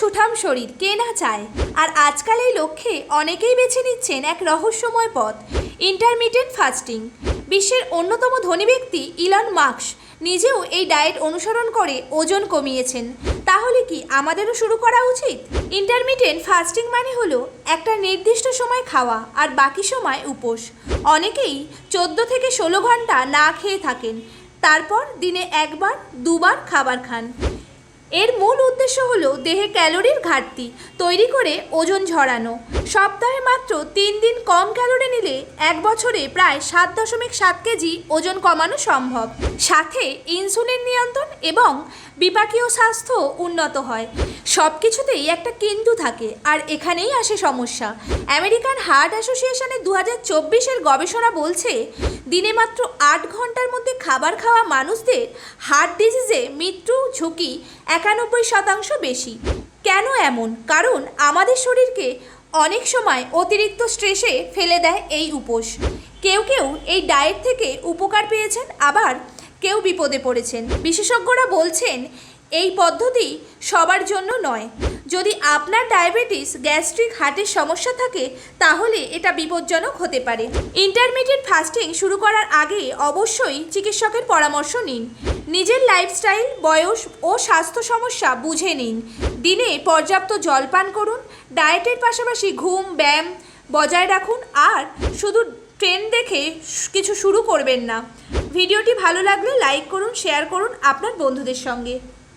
সুঠাম শরীর, কে না চায়? আর আজকাল এই লক্ষ্যে অনেকেই বেছে নিচ্ছেন এক রহস্যময় পথ ইন্টারমিডিয়েন্ট ফাস্টিং বিশ্বের অন্যতম ধনী ব্যক্তি ইলন মার্কস নিজেও এই ডায়েট অনুসরণ করে ওজন কমিয়েছেন। তাহলে কি আমাদেরও শুরু করা উচিত? ইন্টারমিডিয়েন্ট ফাস্টিং মানে হলো একটা নির্দিষ্ট সময় খাওয়া আর বাকি সময় উপোস। অনেকেই চোদ্দ থেকে ষোলো ঘণ্টা না খেয়ে থাকেন, তারপর দিনে একবার, দুবার খাবার খান। এর মূল উদ্দেশ্য হলো দেহে ক্যালোরির ঘাটতি, তৈরি করে ওজন ঝরানো। সপ্তাহে মাত্র তিন দিন কম ক্যালোরি নিলে এক বছরে প্রায় সাত দশমিক সাত কেজি ওজন কমানো সম্ভব। সাথে ইনসুলিন নিয়ন্ত্রণ এবং বিপাকীয় স্বাস্থ্য উন্নত হয়। সব কিছুতেই একটা কিন্তু থাকে, আর এখানেই আসে সমস্যা। আমেরিকান হার্ট অ্যাসোসিয়েশনের দু হাজার চব্বিশের গবেষণা বলছে, দিনে মাত্র আট ঘণ্টার মধ্যে খাবার খাওয়া মানুষদের হার্ট ডিজিজে মৃত্যু ঝুঁকি একানব্বই শতাংশ বেশি। কেন এমন? কারণ আমাদের শরীরকে অনেক সময় অতিরিক্ত স্ট্রেসে ফেলে দেয় এই উপোস। কেউ কেউ এই ডায়েট থেকে উপকার পেয়েছেন, আবার কেউ বিপদে পড়েছেন। বিশেষজ্ঞরা বলছেন, এই পদ্ধতি সবার জন্য নয়। যদি আপনার ডায়াবেটিস, গ্যাস্ট্রিক, হার্টের সমস্যা থাকে, তাহলে এটা বিপজ্জনক হতে পারে। ইন্টারমিডিয়েট ফাস্টিং শুরু করার আগে অবশ্যই চিকিৎসকের পরামর্শ নিন। নিজের লাইফস্টাইল, বয়স ও স্বাস্থ্য সমস্যা বুঝে নিন। দিনে পর্যাপ্ত জল পান করুন, ডায়েটের পাশাপাশি ঘুম, ব্যায়াম বজায় রাখুন আর শুধু ট্রেন দেখে কিছু শুরু করবেন না। ভিডিওটি ভালো লাগলে লাইক করুন, শেয়ার করুন আপনার বন্ধুদের সঙ্গে।